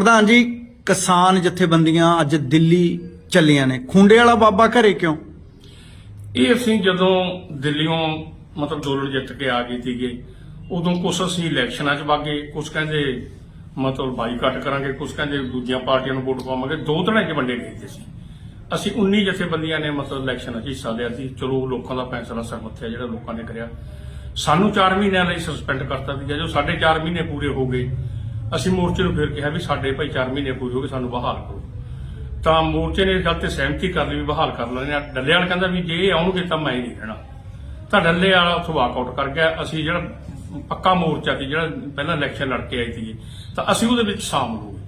ਪ੍ਰਧਾਨ ਜੀ, ਕਿਸਾਨ ਜਥੇਬੰਦੀਆਂ ਅੱਜ ਦਿੱਲੀ ਚੱਲੀਆਂ ਨੇ। ਖੁੰਡੇ ਵਾਲਾ ਬਾਬਾ ਘਰੇ ਕਿਉਂ? ਇਹ ਅਸੀਂ ਜਦੋਂ ਦਿੱਲੀੋਂ ਮਤਲਬ ਅੰਦੋਲਨ ਜਿੱਤ ਕੇ ਆ ਗਏ ਸੀਗੇ, ਉਦੋਂ ਕੁਛ ਅਸੀਂ ਇਲੈਕਸ਼ਨਾਂ 'ਚ ਵਾਗੇ ਕੁਛ ਕਹਿੰਦੇ ਮਤਲਬ ਬਾਈਕਾਟ ਕਰਾਂਗੇ, ਕੁਛ ਕਹਿੰਦੇ ਦੂਜੀਆਂ ਪਾਰਟੀਆਂ ਨੂੰ ਵੋਟ ਪਾਵਾਂਗੇ। ਦੋ ਤਰ੍ਹਾਂ 'ਚ ਵੰਡੇ ਗਏ ਸੀ। ਅਸੀਂ ਅਸੀਂ 19 ਜਥੇਬੰਦੀਆਂ ਨੇ ਮਤਲਬ ਇਲੈਕਸ਼ਨਾਂ 'ਚ ਹਿੱਸਾ ਲਿਆ ਸੀ। ਚਲੋ ਲੋਕਾਂ ਦਾ ਫੈਸਲਾ ਸਰਮੱਥ ਜਿਹੜਾ ਲੋਕਾਂ ਨੇ ਕਰਿਆ। ਸਾਨੂੰ 4 ਮਹੀਨਿਆਂ ਲਈ ਸਸਪੈਂਡ ਕਰਤਾ ਸੀ ਜੋ ਸਾਡੇ 4 ਮਹੀਨੇ ਪੂਰੇ ਹੋ ਗਏ ਅਸੀਂ ਮੋਰਚੇ ਨੂੰ ਫਿਰ ਕਿਹਾ ਵੀ ਸਾਡੇ ਭਾਈ 4 ਮਹੀਨੇ ਪੂਰੇ ਹੋ ਗਏ ਸਾਨੂੰ ਬਹਾਲ ਕਰੋ। ਤਾਂ ਮੋਰਚੇ ਨੇ ਇਸ ਗੱਲ ਤੇ ਸਹਿਮਤੀ ਕਰ ਲਈ ਵੀ ਬਹਾਲ ਕਰ ਲੈਣੇ ਆ ਡੱਲੇ ਵਾਲਾ ਕਹਿੰਦਾ ਵੀ ਜੇ ਇਹ ਆਉਣਗੇ ਤਾਂ ਮੈਂ ਹੀ ਨਹੀਂ ਰਹਿਣਾ। ਤਾਂ ਡੱਲੇ ਵਾਲਾ ਉੱਥੋਂ ਵਾਕਆਊਟ ਕਰ ਗਿਆ। ਅਸੀਂ ਜਿਹੜਾ ਪੱਕਾ ਮੋਰਚਾ ਸੀ, ਜਿਹੜਾ ਪਹਿਲਾਂ ਇਲੈਕਸ਼ਨ ਲੜ ਕੇ ਆਈ ਸੀ ਤਾਂ ਅਸੀਂ ਉਹਦੇ ਵਿੱਚ ਸ਼ਾਮਲ ਹੋ ਗਏ।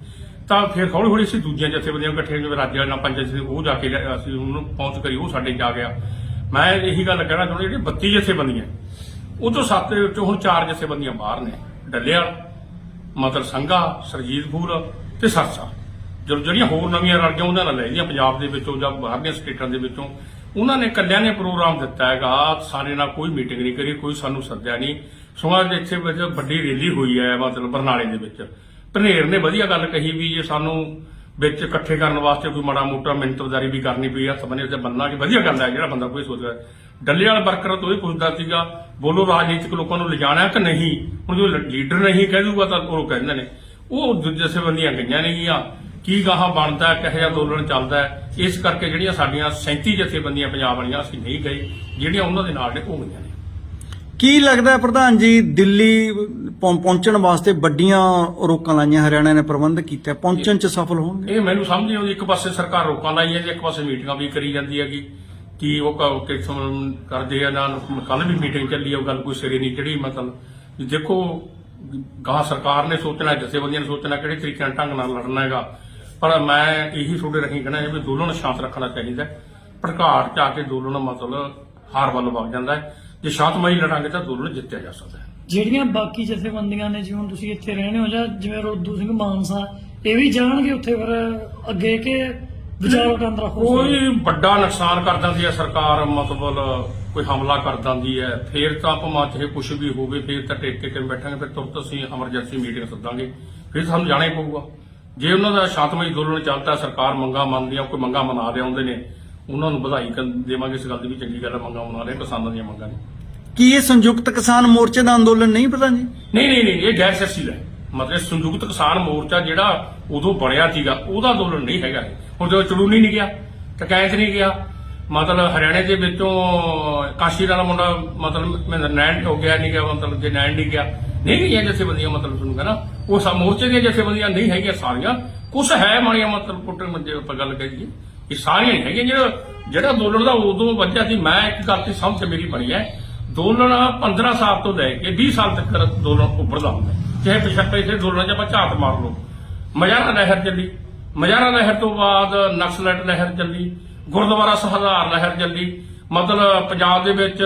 ਤਾਂ ਫਿਰ ਹੌਲੀ ਹੌਲੀ ਅਸੀਂ ਦੂਜੀਆਂ ਜਥੇਬੰਦੀਆਂ ਇਕੱਠੇ ਜਿਵੇਂ ਰਾਜਿਆਂ ਨਾਲ ਪੰਜ ਜਥੇ ਉਹ ਜਾ ਕੇ ਅਸੀਂ ਉਹਨੂੰ ਪਹੁੰਚ ਕਰੀ, ਉਹ ਸਾਡੇ 'ਚ ਆ ਗਿਆ। ਮੈਂ ਇਹੀ ਗੱਲ ਕਹਿਣਾ ਚਾਹੁੰਦਾ ਜਿਹੜੀ 32 ਜਥੇਬੰਦੀਆਂ, ਉਹ ਤੋਂ ਸੱਤ ਦੇ ਵਿੱਚੋਂ ਹੁਣ ਚਾਰ ਜਥੇਬੰਦੀਆਂ ਬਾਹਰ ਨੇ, ਡੱਲੇ ਵਾਲਾ। ਮਤਲਬ ਸੰਘਾ ਸਰਜੀਤਪੁਰ ਤੇ ਸਰਸਾ। ਜਦੋਂ ਜਿਹੜੀਆਂ ਹੋਰ ਨਵੀਆਂ ਰਲ ਗਈਆਂ ਉਹਨਾਂ ਨਾਲ ਲੈ ਗਈਆਂ, ਪੰਜਾਬ ਦੇ ਵਿੱਚੋਂ ਜਾਂ ਬਾਹਰਲੀਆਂ ਸਟੇਟਾਂ ਦੇ ਵਿੱਚੋਂ, ਉਹਨਾਂ ਨੇ ਕੱਲਿਆਂ ਨੇ ਪ੍ਰੋਗਰਾਮ ਦਿੱਤਾ ਹੈਗਾ। ਸਾਰੇ ਨਾਲ ਕੋਈ ਮੀਟਿੰਗ ਨਹੀਂ ਕਰੀ, ਕੋਈ ਸਾਨੂੰ ਸੱਦਿਆ ਨਹੀਂ। ਸੋ ਅੱਜ ਇੱਥੇ ਵਿੱਚ ਵੱਡੀ ਰੈਲੀ ਹੋਈ ਹੈ, ਮਤਲਬ ਬਰਨਾਲੇ ਦੇ ਵਿੱਚ। ਭਨੇਰ ਨੇ ਵਧੀਆ ਗੱਲ ਕਹੀ ਵੀ ਜੇ ਸਾਨੂੰ ਵਿੱਚ ਇਕੱਠੇ ਕਰਨ ਵਾਸਤੇ ਕੋਈ ਮਾੜਾ ਮੋਟਾ ਮਿੰਟਰਦਾਰੀ ਵੀ ਕਰਨੀ ਪਈ ਹੱਥ ਬੰਨੇ ਤੇ ਬੰਨਾ ਕਿ ਵਧੀਆ ਗੱਲ ਹੈ, ਜਿਹੜਾ ਬੰਦਾ ਕੋਈ ਸੋਚਦਾ ਡੱਲੇ ਵਾਲਾ ਵਰਕਰ ਤੋਂ ਇਹ ਪੁੱਛਦਾ ਸੀਗਾ ਬੋਲੋ ਰਾਜਨੀਤਿਕ ਲੋਕਾਂ ਨੂੰ ਲਿਜਾਣਾ ਕਿ ਨਹੀਂ? ਹੁਣ ਜੋ ਲੀਡਰ ਨਹੀਂ ਕਹਿ ਦੂਗਾ ਤਾਂ ਉਹ ਕਹਿੰਦੇ ਨੇ। ਉਹ ਦੂਜੇ ਸੰਬੰਧੀਆਂ ਗਈਆਂ ਨੇਗੀਆਂ। ਕੀ ਗਾਹਾਂ ਬਣਦਾ ਕਿਹੋ ਜਿਹਾ ਅੰਦੋਲਨ ਚੱਲਦਾ ਇਸ ਕਰਕੇ ਜਿਹੜੀਆਂ ਸਾਡੀਆਂ 37 ਜਥੇਬੰਦੀਆਂ ਪੰਜਾਬ ਵਾਲੀਆਂ ਅਸੀਂ ਨਹੀਂ ਗਏ ਜਿਹੜੀਆਂ ਉਹਨਾਂ ਦੇ ਨਾਲ ਨੇ ਉਹ ਗਈਆਂ ਨੇ। ਕੀ ਲੱਗਦਾ ਪ੍ਰਧਾਨ ਜੀ ਦਿੱਲੀ ਪਹੁੰ- ਪਹੁੰਚਣ ਵਾਸਤੇ ਵੱਡੀਆਂ ਰੋਕਾਂ ਲਾਈਆਂ ਹਰਿਆਣਾ ਨੇ ਪ੍ਰਬੰਧ ਕੀਤਾ ਪਹੁੰਚਣ ਚ ਸਫਲ ਹੋਣਗੇ? ਇਹ ਮੈਨੂੰ ਸਮਝ ਨਹੀਂ ਆਉਂਦੀ ਇੱਕ ਪਾਸੇ ਸਰਕਾਰ ਰੋਕਾਂ ਲਾਈ ਹੈ ਜੀ ਇੱਕ ਪਾਸੇ ਮੀਟਿੰਗਾਂ ਵੀ ਕਰੀ ਜਾਂਦੀ ਹੈਗੀ। ਕਿ ਉਹ ਕ- ਕਿਥੋਂ ਕਰਦੇ ਆ ਨਾ ਕੱਲ ਵੀ ਮੀਟਿੰਗ ਚੱਲੀ ਆ, ਉਹ ਗੱਲ ਕੋਈ ਸਿਰੇ ਨਹੀਂ ਚੜੀ ਮਤਲਬ ਵੀ ਦੇਖੋ, ਗਾਂ ਸਰਕਾਰ ਨੇ ਸੋਚਣਾ, ਜਥੇਬੰਦੀਆਂ ਨੇ ਸੋਚਣਾ ਕਿਹੜੇ ਤਰੀਕੇ ਨਾਲ ਢੰਗ ਨਾਲ ਲੜਨਾ ਹੈਗਾ। ਪਰ ਮੈਂ ਇਹੀ ਤੁਹਾਡੇ ਰਹੀ ਕਹਿਣਾ ਹੈ ਵੀ ਦੋਨਾਂ ਸ਼ਾਂਤ ਰੱਖਣਾ ਚਾਹੀਦਾ ਹੈ। ਭੜਕਾਟ ਚ ਆ ਕੇ ਦੋਨੋਂ ਮਤਲਬ ਹਾਰ ਵੱਲ ਵਗ ਜਾਂਦਾ ਹੈ। ਜੇ ਸ਼ਾਂਤਮਈ ਲੜਾਂਗੇ ਤਾਂ ਦੋਨੋਂ ਜਿੱਤਿਆ ਜਾ ਸਕਦਾ ਹੈ। ਜਿਹੜੀਆਂ ਬਾਕੀ ਜਥੇਬੰਦੀਆਂ ਨੇ ਜਿਵੇਂ ਤੁਸੀਂ ਇੱਥੇ ਰਹਿੰਦੇ ਹੋ ਜਾਂ ਜਿਵੇਂ ਰੋਦੂ ਸਿੰਘ ਮਾਨਸਾ, ਇਹ ਵੀ ਜਾਣਗੇ ਉੱਥੇ ਫਿਰ ਅੱਗੇ ਕਿ ਵਿਚਾਰ? ਕੋਈ ਵੱਡਾ ਨੁਕਸਾਨ ਕਰ ਦਿੰਦੀ ਹੈ ਸਰਕਾਰ ਮਤਲਬ ਕੋਈ ਹਮਲਾ ਕਰ ਦਿੰਦੀ ਹੈ। ਫੇਰ ਤਾਂ ਭਾਵੇਂ ਚਾਹੇ ਕੁਝ ਵੀ ਹੋਵੇ ਫੇਰ ਤਾਂ ਟੇਕ ਕੇ ਕਿਵੇਂ ਬੈਠਾਂਗੇ ਫਿਰ ਤੁਰਤ ਅਸੀਂ ਐਮਰਜੈਂਸੀ ਮੀਟਿੰਗ ਸੱਦਾਂਗੇ। ਫਿਰ ਸਾਨੂੰ ਜਾਣਾ ਹੀ ਪਊਗਾ। ਜੇ ਉਹਨਾਂ ਦਾ ਸ਼ਾਂਤਮਈ ਅੰਦੋਲਨ ਚੱਲਦਾ ਸਰਕਾਰ ਮੰਗਾ ਮੰਨਦੀ ਆ ਕੋਈ ਮੰਗਾ ਮਨਾ ਦੇ ਆਉਂਦੇ ਨੇ ਉਹਨਾਂ ਨੂੰ ਵਧਾਈ ਕਰ- ਦੇਵਾਂਗੇ ਇਸ ਗੱਲ ਦੀ ਵੀ ਚੰਗੀ ਗੱਲ ਹੈ ਮੰਗਾ ਮਨਾ ਰਹੇ ਕਿਸਾਨਾਂ ਦੀਆਂ ਮੰਗਾਂ ਨੇ। ਕੀ ਇਹ ਸੰਯੁਕਤ ਕਿਸਾਨ ਮੋਰਚੇ ਦਾ ਅੰਦੋਲਨ ਨਹੀਂ ਪ੍ਰਧਾਨ ਜੀ? ਨਹੀਂ ਨਹੀਂ ਨਹੀਂ ਇਹ ਗੈਰ ਸਿਆਸੀ ਹੈ। ਮਤਲਬ ਸੰਯੁਕਤ ਕਿਸਾਨ ਮੋਰਚਾ ਜਿਹੜਾ ਉਦੋਂ ਬਣਿਆ ਸੀਗਾ ਉਹਦਾ ਅੰਦੋਲਨ ਨਹੀਂ ਹੈਗਾ। ਹੁਣ ਜਦੋਂ ਚੜੂਨੀ ਨਹੀਂ ਗਿਆ ਟਕੈਤ ਨਹੀਂ ਗਿਆ। ਮਤਲਬ ਹਰਿਆਣੇ ਦੇ ਵਿੱਚੋਂ ਕਾਸ਼ੀ ਵਾਲਾ ਮੁੰਡਾ ਮਤਲਬ ਮੈਂ ਨੈਣ ਹੋ ਗਿਆ, ਨਹੀਂ ਗਿਆ, ਮਤਲਬ ਜੇ ਨੈਣ ਨਹੀਂ ਗਿਆ। ਨਹੀਂ ਗਈਆਂ ਜਥੇਬੰਦੀਆਂ ਮਤਲਬ ਤੁਹਾਨੂੰ ਕਹਿੰਦਾ ਉਹ ਸਭ ਮੋਰਚੇ ਦੀਆਂ ਜਥੇਬੰਦੀਆਂ ਨਹੀਂ ਹੈਗੀਆਂ ਸਾਰੀਆਂ। ਕੁਝ ਹੈ ਮਾੜੀਆਂ ਮਤਲਬ ਪੁੱਟਣ ਮੰਜੇ ਆਪਾਂ ਗੱਲ ਕਰੀਏ। ਇਹ ਸਾਰੀਆਂ ਨਹੀਂ ਹੈਗੀਆਂ। ਜਿਹੜਾ ਜਿਹੜਾ ਅੰਦੋਲਨ ਦਾ ਉਦੋਂ ਵੱਜਿਆ ਸੀ, ਮੈਂ ਇੱਕ ਗੱਲ ਤੇ ਸਮਝ ਮੇਰੀ ਬਣੀ ਹੈ। ਅੰਦੋਲਨ 15 ਸਾਲ ਤੋਂ ਲੈ ਕੇ 20 ਸਾਲ ਤੱਕ ਅੰਦੋਲਨ ਉੱਭਰਦਾ ਹੁੰਦਾ। ਚਾਹੇ ਪਿਛਲੇ ਪਿਛਲੇ ਅੰਦੋਲਨਾਂ 'ਚ ਆਪਾਂ ਝਾਤ ਮਾਰ ਲਓ। ਮਜ਼ਾ ਮਜਾਰਾ ਲਹਿਰ ਚੱਲੀ। ਮਜਾਰਾ ਲਹਿਰ ਤੋਂ ਬਾਅਦ ਨਕਸਲਟ ਲਹਿਰ ਚੱਲੀ, ਗੁਰਦੁਆਰਾ ਸਹਦਾਰ ਲਹਿਰ ਚੱਲੀ, ਮਤਲਬ ਪੰਜਾਬ ਦੇ ਵਿੱਚ,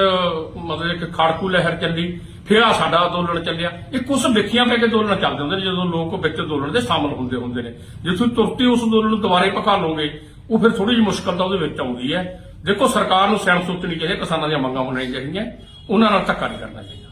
ਮਤਲਬ ਇੱਕ ਖਾੜਕੂ ਲਹਿਰ ਚੱਲੀ, ਫਿਰ ਆ ਸਾਡਾ ਅੰਦੋਲਨ ਚੱਲਿਆ। ਇਹ ਕੁਝ ਵਿਖੀਆਂ ਪੈ ਕੇ ਅੰਦੋਲਨ ਚੱਲਦੇ ਹੁੰਦੇ ਨੇ, ਜਦੋਂ ਲੋਕ ਵਿੱਚ ਅੰਦੋਲਨ ਦੇ ਸ਼ਾਮਲ ਹੁੰਦੇ ਹੁੰਦੇ ਨੇ। ਜੇ ਤੁਸੀਂ ਤੁਰਤੀ ਉਸ ਅੰਦੋਲਨ ਨੂੰ ਦੁਬਾਰੇ ਪਕਾ ਲਓਗੇ, ਉਹ ਫਿਰ ਥੋੜੀ ਜਿਹੀ ਮੁਸ਼ਕਲ ਤਾਂ ਉਹਦੇ ਵਿੱਚ ਆਉਂਦੀ ਹੈ। ਦੇਖੋ, ਸਰਕਾਰ ਨੂੰ ਸੈਂਸ ਸੋਚਣੀ ਚਾਹੀਦੀ ਕਿਸਾਨਾਂ ਦੀਆਂ ਮੰਗਾਂ ਹੋਣੀਆਂ ਚਾਹੀਦੀਆਂ, ਉਹਨਾਂ ਨਾਲ ਧੱਕਾ ਨਹੀਂ ਕਰਨਾ ਚਾਹੀਦਾ।